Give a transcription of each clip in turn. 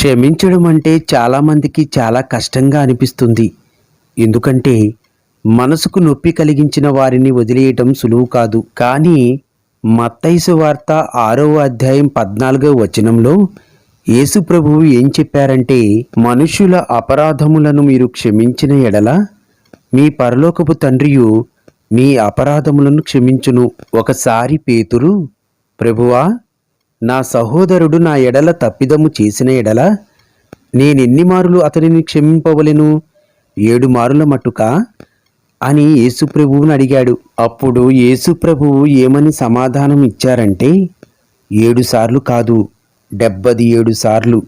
క్షమించడం అంటే చాలామందికి చాలా కష్టంగా అనిపిస్తుంది. ఎందుకంటే మనసుకు నొప్పి కలిగించిన వారిని వదిలేయటం సులువు కాదు. కానీ మత్తైసు వార్త ఆరవ అధ్యాయం పద్నాలుగవ వచనంలో యేసు ప్రభువు ఏం చెప్పారంటే మనుషుల అపరాధములను మీరు క్షమించిన ఎడల మీ పరలోకపు తండ్రియు మీ అపరాధములను క్షమించును. ఒకసారి పేతురు ప్రభువా నా సహోదరుడు నా ఎడల తప్పిదము చేసిన ఎడల నేనెన్ని మారులు అతనిని క్షమింపవలెను? ఏడు మారుల మట్టుకా? అని యేసుప్రభువును అడిగాడు. అప్పుడు యేసుప్రభువు ఏమని సమాధానం ఇచ్చారంటే ఏడుసార్లు కాదు డెబ్బది ఏడు సార్లు.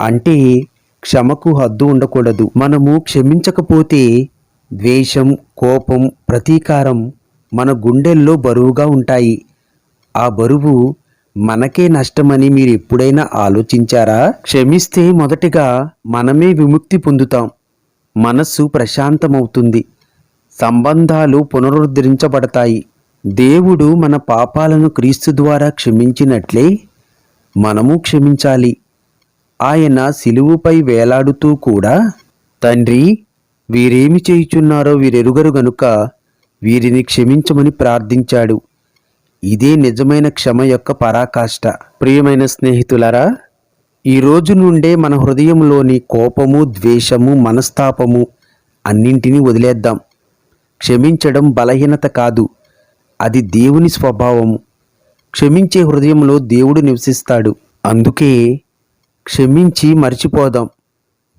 అంటే క్షమకు హద్దు ఉండకూడదు. మనము క్షమించకపోతే ద్వేషం కోపం ప్రతీకారం మన గుండెల్లో బరువుగా ఉంటాయి. ఆ బరువు మనకే నష్టమని మీరు ఎప్పుడైనా ఆలోచించారా? క్షమిస్తే మొదటిగా మనమే విముక్తి పొందుతాం. మనస్సు ప్రశాంతమవుతుంది. సంబంధాలు పునరుద్ధరించబడతాయి. దేవుడు మన పాపాలను క్రీస్తు ద్వారా క్షమించినట్లే మనము క్షమించాలి. ఆయన సిలువుపై వేలాడుతూ కూడా తండ్రి వీరేమి చేయుచున్నారో వీరెరుగరు గనుక వీరిని క్షమించమని ప్రార్థించాడు. ఇదే నిజమైన క్షమ యొక్క పరాకాష్ట. ప్రియమైన స్నేహితులరా ఈ రోజు నుండే మన హృదయంలోని కోపము ద్వేషము మనస్తాపము అన్నింటినీ వదిలేద్దాం. క్షమించడం బలహీనత కాదు అది దేవుని స్వభావము. క్షమించే హృదయంలో దేవుడు నివసిస్తాడు. అందుకే క్షమించి మర్చిపోదాం.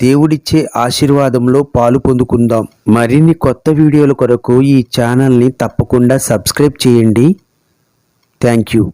దేవుడిచ్చే ఆశీర్వాదంలో పాలు పొందుకుందాం. మరిన్ని కొత్త వీడియోల కొరకు ఈ ఛానల్ని తప్పకుండా సబ్స్క్రైబ్ చేయండి. Thank you.